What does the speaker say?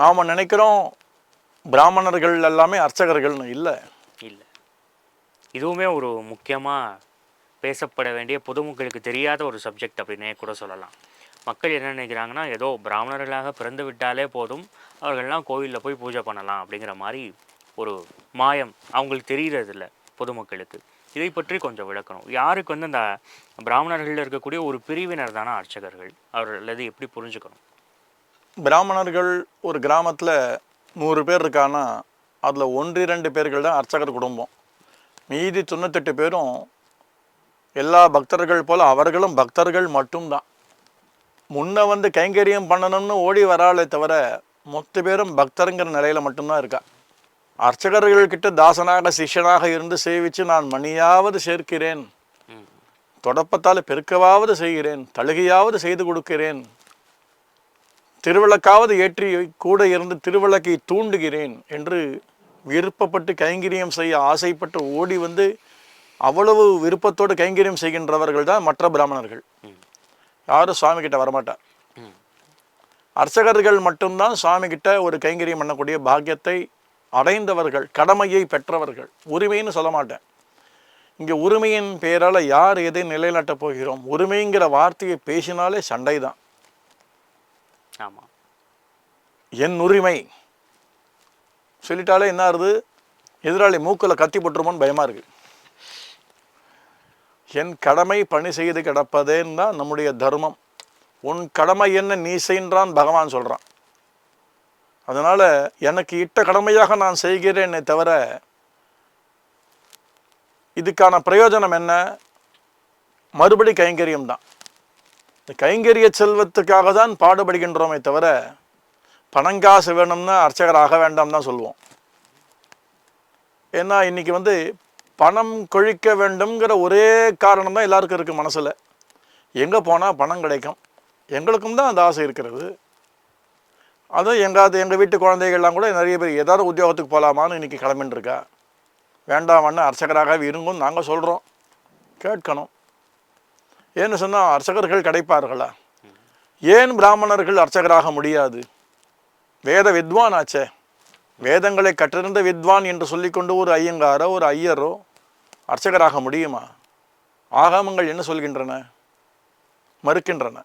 நாம் நினைக்கிறோம் பிராமணர்கள் எல்லாமே அர்ச்சகர்கள்னு இல்லை. இல்லை. இதுவுமே ஒரு முக்கியமாக பேசப்பட வேண்டிய பொதுமக்களுக்கு தெரியாத ஒரு சப்ஜெக்ட் அப்படின்னே கூட சொல்லலாம். மக்கள் என்ன நினைக்கிறாங்கன்னா ஏதோ பிராமணர்களாக பிறந்து விட்டாலே போதும் அவர்கள்லாம் கோவிலில் போய் பூஜை பண்ணலாம் அப்படிங்கிற மாதிரி ஒரு மாயம் அவங்களுக்கு தெரியறதில்ல பொதுமக்களுக்கு. இதை பற்றி கொஞ்சம் விளக்கணும். யாருக்கு வந்து அந்த பிராமணர்களில் இருக்கக்கூடிய ஒரு பிரிவினர் தானே அர்ச்சகர்கள்? அவர் அல்லது எப்படி புரிஞ்சுக்கணும்? பிராமணர்கள் ஒரு கிராமத்தில் நூறு பேர் இருக்கான்னா அதில் ஒன்று இரண்டு பேர்கள் தான் அர்ச்சகர் குடும்பம். மீதி தொண்ணூத்தெட்டு பேரும் எல்லா பக்தர்கள் போல் அவர்களும் பக்தர்கள் மட்டும்தான். முன்ன வந்து கைங்கரியம் பண்ணணும்னு ஓடி வராளே தவிர மொத்த பேரும் பக்தருங்கிற நிலையில மட்டும்தான் இருக்கா. அர்ச்சகர்கள் கிட்ட தாசனாக சிஷ்யனாக இருந்து சேவிச்சு நான் மணியாவது சேர்க்கிறேன். தொடப்பத்தால் பெருக்கவாவது செய்கிறேன். தழுகையாவது செய்து கொடுக்கிறேன். திருவிளக்காவது ஏற்றி கூட இருந்து திருவிளக்கை தூண்டுகிறேன் என்று விருப்பப்பட்டு கைங்கரியம் செய்ய ஆசைப்பட்டு ஓடி வந்து அவ்வளவு விருப்பத்தோடு கைங்கரியம் செய்கின்றவர்கள் தான் மற்ற பிராமணர்கள். யாரும் சுவாமி கிட்ட வரமாட்டார். அர்ச்சகர்கள் மட்டும்தான் சுவாமி கிட்ட ஒரு கைங்கரியம் பண்ணக்கூடிய பாக்கியத்தை அடைந்தவர்கள் கடமையை பெற்றவர்கள். உரிமைன்னு சொல்ல மாட்டேன். இங்கே உரிமையின் பெயரால் யார் எதை நிலைநாட்டப் போகிறோம்? உரிமைங்கிற வார்த்தையை பேசினாலே சண்டை தான் ஆமாம் என் உரிமை. சொல்லிட்டாலே என்ன ஆகுது எதிராளி மூக்கில் கத்தி போட்டுருமோன்னு பயமாக இருக்கு. என் கடமை பணி செய்து கிடப்பதேன்னு தான் நம்முடைய தர்மம். உன் கடமை என்ன நீ செய்ன்றான் பகவான் சொல்கிறான் அதனால் எனக்கு இட்ட கடமையாக நான் செய்கிறேனே தவிர இதுக்கான பிரயோஜனம் என்ன? மறுபடி கைங்கரியம் தான். இந்த கைங்கரிய செல்வத்துக்காக தான் பாடுபடுகின்றோமே தவிர பணங்காசு வேணும்னா அர்ச்சகர் ஆக வேண்டாம் தான் சொல்லுவோம் ஏன்னா இன்றைக்கி வந்து பணம் கொழிக்க வேண்டும்ங்கிற ஒரே காரணம் தான் எல்லாருக்கும் இருக்குது மனசில். எங்கே போனால் பணம் கிடைக்கும். எங்களுக்கும் தான் அந்த ஆசை இருக்கிறது. அதுவும் எங்காவது எங்கள் வீட்டு குழந்தைகள்லாம் கூட நிறைய பேர் ஏதாவது உத்தியோகத்துக்கு போகலாமான்னு இன்றைக்கி கிளம்பின்னு இருக்கா. வேண்டாமன்னு அர்ச்சகராகவே இருங்கும்னு நாங்கள் சொல்கிறோம் கேட்கணும். ஏன்னு சொன்னால் அர்ச்சகர்கள் கிடைப்பார்களா? ஏன் பிராமணர்கள் அர்ச்சகராக முடியாது? வேத வித்வான் ஆச்சே வேதங்களை கற்றிருந்த வித்வான் என்று சொல்லிக்கொண்டு ஒரு ஐயங்காரோ ஒரு ஐயரோ அர்ச்சகராக முடியுமா? ஆகாமங்கள் என்ன சொல்கின்றன? மறுக்கின்றன.